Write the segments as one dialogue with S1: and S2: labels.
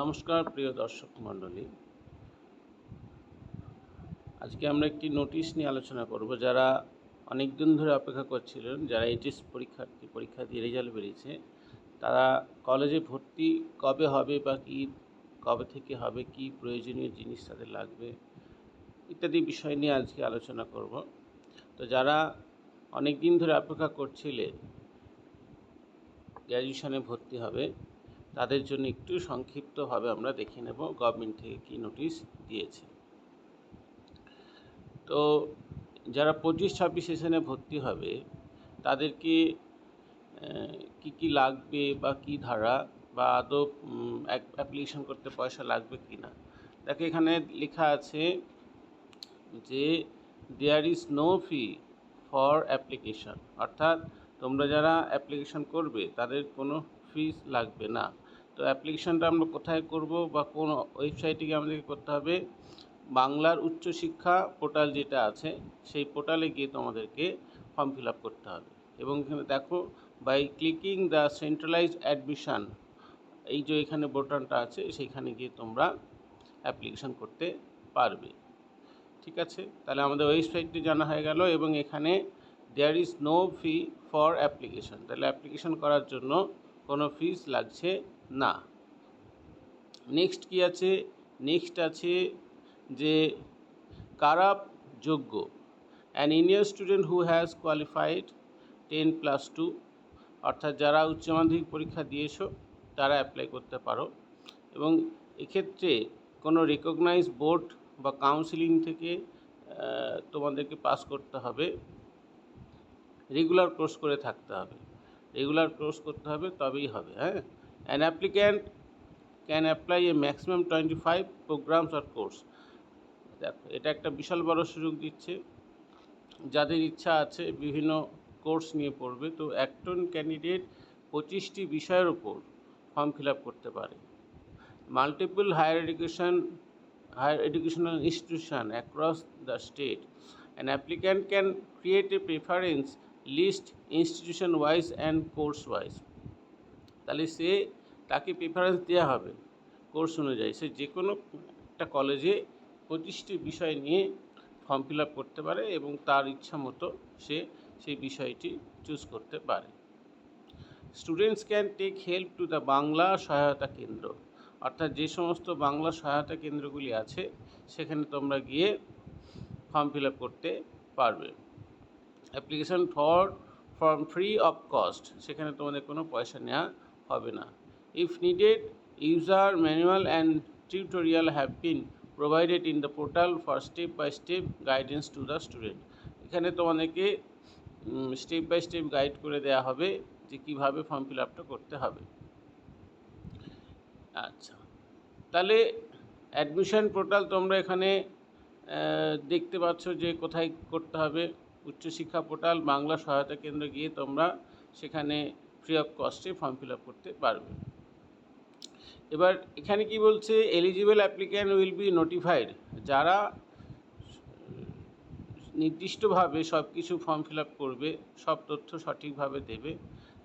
S1: নমস্কার, প্রিয় দর্শক মণ্ডলী। আজকে আমরা একটি নোটিশ নিয়ে আলোচনা করব, যারা অনেক দিন ধরে অপেক্ষা করছিলেন, যারা এইচএস পরীক্ষার্থী, পরীক্ষা দিয়ে রেজাল্ট বেরিয়েছে, তারা কলেজে ভর্তি কবে হবে বা কী, কবে থেকে হবে, কি প্রয়োজনীয় জিনিস তাদের লাগবে, ইত্যাদি বিষয় নিয়ে আজকে আলোচনা করব। তো যারা অনেক দিন ধরে অপেক্ষা করছিলেন গ্র্যাজুয়েশনে ভর্তি হবে তাদের জন্য একটু সংক্ষিপ্তভাবে আমরা দেখে নেব গভর্নমেন্ট থেকে কী নোটিশ দিয়েছে। তো যারা পঁচিশ ছাব্বিশ সেশনে ভর্তি হবে, তাদেরকে কি কি লাগবে বা কি ধারা বা আদৌ অ্যাপ্লিকেশন করতে পয়সা লাগবে কি না? দেখো এখানে লেখা আছে যে there is no fee for application অর্থাৎ তোমরা যারা অ্যাপ্লিকেশন করবে, তাদের কোনো ফিস লাগবে না। তো অ্যাপ্লিকেশনটা আমরা কোথায় করব বা কোন ওয়েবসাইটে গিয়ে আমাদেরকে করতে হবে, বাংলার উচ্চশিক্ষা পোর্টাল যেটা আছে, সেই পোর্টালে গিয়ে তোমাদেরকে ফর্ম ফিল আপ করতে হবে। এবং এখানে দেখো by clicking the centralised admission এই যে এখানে বোটানটা আছে, সেইখানে গিয়ে তোমরা অ্যাপ্লিকেশন করতে পারবে। ঠিক আছে? তাহলে আমাদের ওয়েবসাইটটি জানা হয়ে গেল এবং এখানে there is no fee for application তাহলে অ্যাপ্লিকেশন করার জন্য কোনো ফিস লাগছে না। নেক্সট কি আছে? নেক্সট আছে যে কারা যোগ্য? An Indian student who has qualified ten plus two অর্থাৎ যারা উচ্চ মাধ্যমিক পরীক্ষা দিয়েছ, তারা অ্যাপ্লাই করতে পারো। এবং এক্ষেত্রে কোনো রেকগনাইজ বোর্ড বা কাউন্সিলিং থেকে তোমাদেরকে পাস করতে হবে। রেগুলার কোর্স করে থাকতে হবে। রেগুলার কোর্স করতে হবে, তবেই হবে হ্যাঁ? Applicant can apply a maximum twenty five programmes R course দেখো এটা একটা বিশাল বড় সুযোগ দিচ্ছে। যাদের ইচ্ছা আছে বিভিন্ন কোর্স নিয়ে পড়বে, তো একজন ক্যান্ডিডেট পঁচিশটি বিষয়ের ওপর ফর্ম ফিল আপ করতে পারে। Multiple higher education higher educational institution across the state an applicant can create a preference list institution wise and course wise তাহলে সে তাকে প্রেফারেন্স দেওয়া হবে কোর্স অনুযায়ী। সে যে কোনো একটা কলেজে পঁচিশটি বিষয় নিয়ে ফর্ম ফিল আপ করতে পারে এবং তার ইচ্ছা মতো সে সেই বিষয়টি চুজ করতে পারে। Students can take help to the Bangla Sahayata Kendra. অর্থাৎ যে সমস্ত বাংলা সহায়তা কেন্দ্রগুলি আছে, সেখানে তোমরা গিয়ে ফর্ম ফিল আপ করতে পারবে। Application for form free of cost সেখানে তোমাদের কোনো পয়সা নেওয়া হবে না। If needed user manual and tutorial have been provided in the portal for step by step guidance to the student এখানে তোমাদেরকে স্টেপ বাই স্টেপ গাইড করে দেওয়া হবে যে কীভাবে ফর্ম ফিল আপটা করতে হবে। আচ্ছা। তাহলে অ্যাডমিশন পোর্টাল তোমরা এখানে দেখতে পাচ্ছ যে কোথায় করতে হবে। উচ্চশিক্ষা পোর্টাল বাংলা সহায়তা কেন্দ্র গিয়ে তোমরা সেখানে ফ্রি অফ কস্টে ফর্ম ফিল আপ করতে পারবে। এবার এখানে কি বলছে eligible applicant will be notified যারা নির্দিষ্টভাবে সব কিছু ফর্ম ফিল আপ করবে, সব তথ্য সঠিকভাবে দেবে,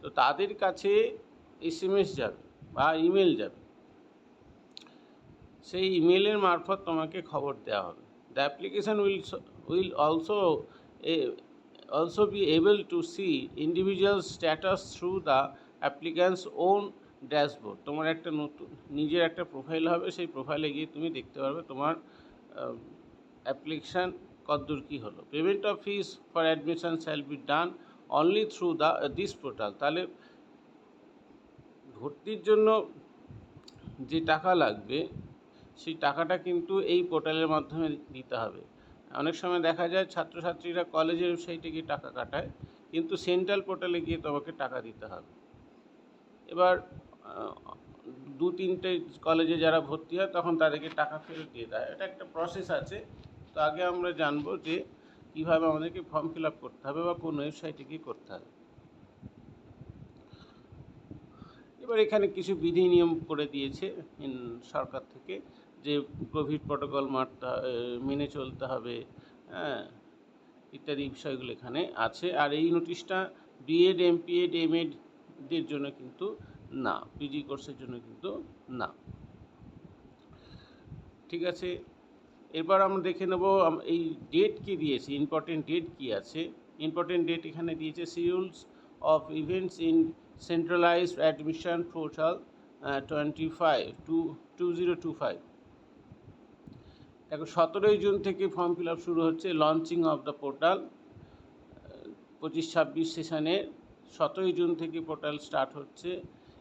S1: তো তাদের কাছে এস এম এস যাবে বা ইমেল যাবে। সেই ইমেলের মারফত তোমাকে খবর দেওয়া হবে। The application will will also also be able to see individual status through the applicant's own dashboard তোমার একটা নতুন, নিজের একটা প্রোফাইল হবে, সেই প্রোফাইলে গিয়ে তুমি দেখতে পারবে তোমার অ্যাপ্লিকেশান কতদূর কী হলো। Payment of fees for admission shall be done only through the this portal তাহলে ভর্তির জন্য যে টাকা লাগবে, সেই টাকাটা কিন্তু এই পোর্টালের মাধ্যমে দিতে হবে। অনেক সময় দেখা যায় ছাত্রছাত্রীরা কলেজের ওয়েবসাইটে গিয়ে টাকা কাটায়, কিন্তু সেন্ট্রাল পোর্টালে গিয়ে তোমাকে টাকা দিতে হবে। এবার দু তিনটে কলেজে যারা ভর্তি হয় তখন তাদেরকে টাকা ফেরত দিয়ে দেয়। এটা একটা প্রসেস আছে। তো আগে আমরা জানব যে কীভাবে আমাদেরকে ফর্ম ফিল আপ করতে হবে বা কোন ওয়েবসাইটে গিয়ে করতে হবে। এবার এখানে কিছু বিধি নিয়ম করে দিয়েছে সরকার থেকে। যে কোভিড প্রটোকল মারতে মেনে চলতে হবে হ্যাঁ ইত্যাদি বিষয়গুলো এখানে আছে। আর এই নোটিশটা বিএড এমপিএড এমএডদের জন্য কিন্তু না পিজি কোর্সের জন্য কিন্তু না। ঠিক আছে? এবার আমরা দেখে নেব এই ডেট কি দিয়েছি ইম্পর্টেন্ট ডেট কি আছে? ইম্পর্টেন্ট ডেট এখানে দিয়েছে schedules of events in centralised admission portal twenty five two two zero two five এখন সতেরোই জুন থেকে ফর্ম ফিল আপ শুরু হচ্ছে লঞ্চিং অফ দ্য পোর্টাল পঁচিশ ছাব্বিশ সেশানের সতেরোই জুন থেকে পোর্টাল স্টার্ট হচ্ছে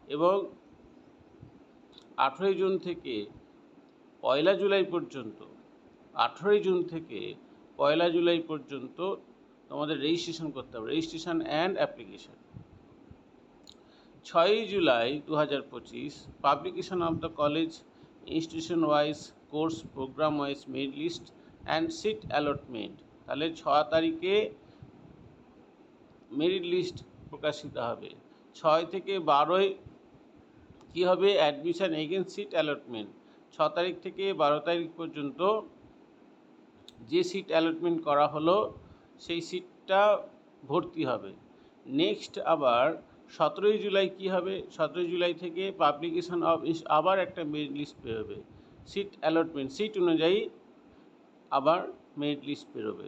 S1: এবং আঠেরোই জুন থেকে পয়লা জুলাই পর্যন্ত, আঠেরোই জুন থেকে পয়লা জুলাই পর্যন্ত তোমাদের রেজিস্ট্রেশন করতে হবে রেজিস্ট্রেশন অ্যান্ড অ্যাপ্লিকেশন ছয়ই জুলাই দু হাজার পঁচিশ publication of the college institution wise course programme wise merit list and seat allotment. তাহলে ছ তারিখে মেরিট লিস্ট প্রকাশিত হবে। ছয় থেকে বারোই কী হবে? Admission against seat allotment. ছ তারিখ থেকে বারো তারিখ পর্যন্ত যে সিট অ্যালটমেন্ট করা হলো, সেই সিটটা ভর্তি হবে। নেক্সট আবার সতেরোই জুলাই কী হবে? সতেরোই জুলাই থেকে পাবলিকেশন অফ আবার একটা মেরিট লিস্ট বেরোবে। সিট অ্যালটমেন্ট সিট অনুযায়ী আবার মেরিট লিস্ট বেরোবে।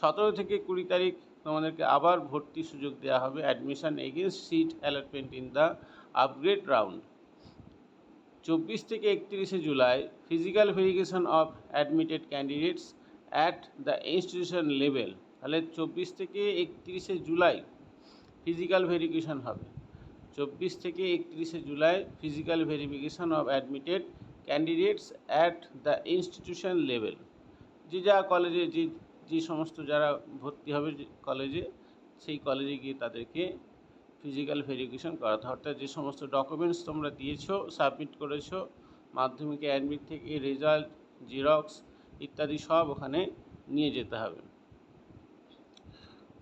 S1: সতেরো থেকে কুড়ি তারিখ তোমাদেরকে আবার ভর্তি সুযোগ দেওয়া হবে admission against seat allotment in the upgrade round চব্বিশ থেকে একত্রিশে July physical verification of admitted candidates at the institution level তাহলে চব্বিশ থেকে একত্রিশে জুলাই ফিজিক্যাল ভেরিফিকেশন হবে। চব্বিশ থেকে একত্রিশে July physical verification of admitted candidates at the institution level যে যা কলেজে যে যে সমস্ত যারা ভর্তি হবে কলেজে সেই কলেজে গিয়ে তাদেরকে ফিজিক্যাল ভেরিফিকেশন করাতে অর্থাৎ যে সমস্ত ডকুমেন্টস তোমরা দিয়েছ সাবমিট করেছ, মাধ্যমিকে অ্যাডমিট থেকে রেজাল্ট জেরক্স ইত্যাদি সব ওখানে নিয়ে যেতে হবে।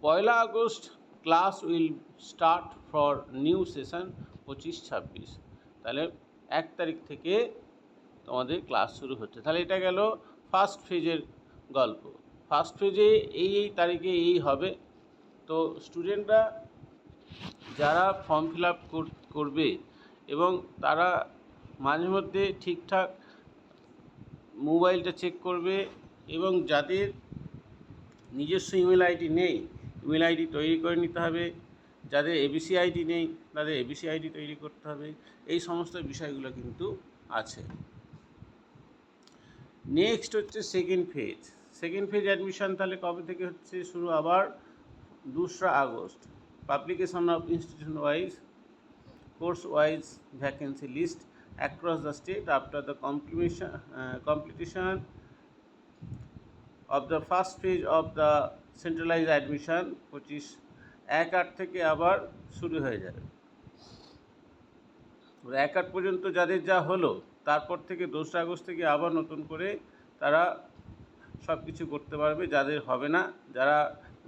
S1: পয়লা August class will start for new session পঁচিশ ছাব্বিশ। তাহলে এক তারিখ থেকে তোমাদের ক্লাস শুরু হচ্ছে। তাহলে এটা গেল ফার্স্ট ফেজের গল্প। ফার্স্ট ফেজে এই এই তারিখে এই হবে। তো স্টুডেন্টরা যারা ফর্ম ফিল আপ করবে এবং তারা মাঝে মধ্যে ঠিকঠাক মোবাইলটা চেক করবে এবং যাদের নিজস্ব ইমেল আইডি নেই ইমেল আইডি তৈরি করে নিতে হবে। যাদের এবিসি আইডি নেই, তাদের এবিসি আইডি তৈরি করতে হবে। এই সমস্ত বিষয়গুলো কিন্তু আছে। নেক্সট হচ্ছে second phase second phase admission তাহলে কবে থেকে হচ্ছে শুরু? আবার দোসরা August. Publication of institution wise course wise vacancy list across the state after the complimation completion of the first phase of the centralised admission পঁচিশ এক আট থেকে আবার শুরু হয়ে যাবে। এক আট পর্যন্ত যাদের যা হলো তারপর থেকে দোসরা আগস্ট থেকে আবার নতুন করে তারা সব কিছু করতে পারবে, যাদের হবে না, যারা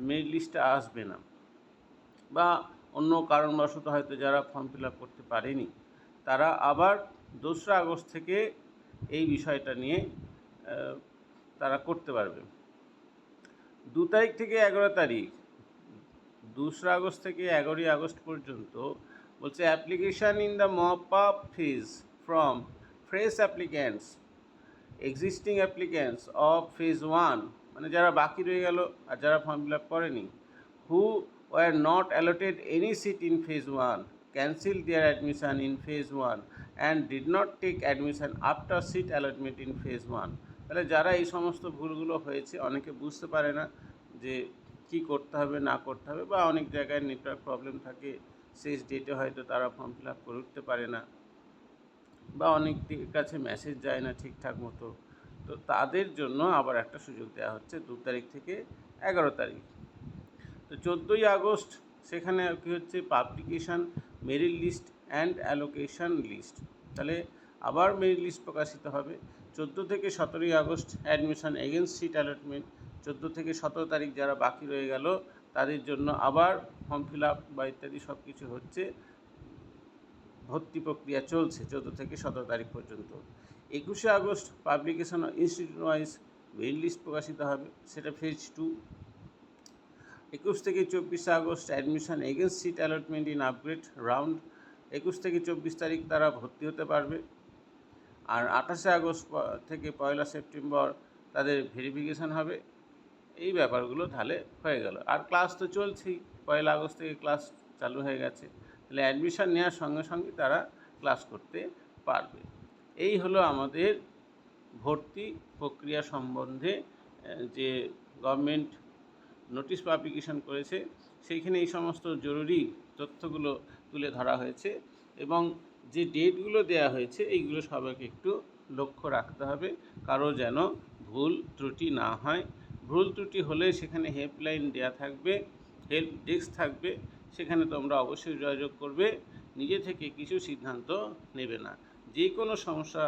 S1: মেরিট লিস্টে আসবে না। বা অন্য কারণবশত হয়তো যারা ফর্ম ফিল করতে পারেনি, তারা আবার দোসরা আগস্ট থেকে এই বিষয়টা নিয়ে তারা করতে পারবে। দু তারিখ থেকে এগারো তারিখ, দোসরা আগস্ট থেকে এগারোই আগস্ট পর্যন্ত বলছে application in the mop up fees from fresh applicants existing applicants of phase one মানে যারা বাকি রয়ে গেল আর যারা ফর্ম ফিল আপ করেনি who were not allotted any seat in phase one cancel their admission in phase one and did not take admission after seat allotment in phase one তাহলে যারা এই সমস্ত ভুলগুলো হয়েছে, অনেকে বুঝতে পারে না যে কি করতে হবে, না করতে হবে, বা অনেক জায়গায় নেটওয়ার্ক প্রবলেম থাকে, শেষ ডেটে হয়তো তারা ফর্ম ফিল আপ করে উঠতে পারে না। বা অনেক কাছে মেসেজ যায় না ঠিকঠাক মতো, তো তাদের জন্য আবার একটা সুযোগ দেওয়া হচ্ছে দু তারিখ থেকে এগারো তারিখ। তো চোদ্দোই আগস্ট সেখানে কী হচ্ছে publication merit list and allocation list তাহলে আবার মেরিট লিস্ট প্রকাশিত হবে। চোদ্দ থেকে সতেরোই August admission against seat allotment চোদ্দ থেকে সতেরো তারিখ যারা বাকি রয়ে গেল, তাদের জন্য আবার ফর্ম ফিল আপ বা ইত্যাদি সব কিছু হচ্ছে। ভর্তি প্রক্রিয়া চলছে চোদ্দ থেকে সতেরো তারিখ পর্যন্ত। একুশে August publication institute wise merit list প্রকাশিত হবে, সেটা ফেজ টু একুশ থেকে চব্বিশে August admission against seat allotment in upgrade round একুশ থেকে চব্বিশ তারিখ তারা ভর্তি হতে পারবে। আর আঠাশে আগস্ট থেকে পয়লা সেপ্টেম্বর তাদের ভেরিফিকেশান হবে। এই ব্যাপারগুলো তাহলে হয়ে গেল। আর ক্লাস তো চলছেই, পয়লা আগস্ট থেকে ক্লাস চালু হয়ে গেছে। তাহলে অ্যাডমিশন নেওয়ার সঙ্গে সঙ্গে তারা ক্লাস করতে পারবে। এই হলো আমাদের ভর্তি প্রক্রিয়া সম্বন্ধে যে গভর্নমেন্ট নোটিশ পাবলিকেশন করেছে, সেইখানে এই সমস্ত জরুরি তথ্যগুলো তুলে ধরা হয়েছে এবং যে ডেটগুলো দেওয়া হয়েছে, এইগুলো সবাইকে একটু লক্ষ্য রাখতে হবে। কারও যেন ভুল ত্রুটি না হয়। ভুল ত্রুটি হলে সেখানে হেল্পলাইন দেওয়া থাকবে হেল্প ডেস্ক থাকবে সেখানে তোমরা অবশ্যই যোগাযোগ করবে। নিজে থেকে কিছু সিদ্ধান্ত নেবে না। যে কোনো সমস্যা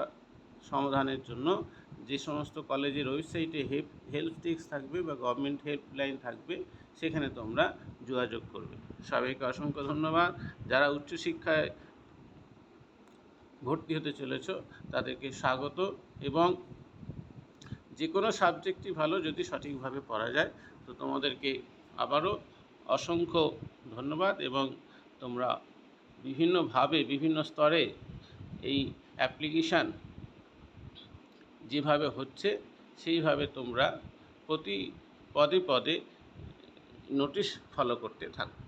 S1: সমাধানের জন্য যে সমস্ত কলেজের ওয়েবসাইটে হেল্প হেল্প ডেস্ক থাকবে বা গভর্নমেন্ট হেল্পলাইন থাকবে, সেখানে তোমরা যোগাযোগ করবে। সবাইকে অসংখ্য ধন্যবাদ। যারা উচ্চশিক্ষায় ভর্তি হতে চলেছ, তাদেরকে স্বাগত এবং যে কোনো সাবজেক্টই ভালো যদি সঠিকভাবে পড়া যায়, তো তোমাদেরকে আবারও অসংখ্য ধন্যবাদ এবং তোমরা বিভিন্নভাবে, বিভিন্ন স্তরে এই অ্যাপ্লিকেশান যেভাবে হচ্ছে, সেইভাবে তোমরা প্রতি পদে পদে নোটিশ ফলো করতে থাকো।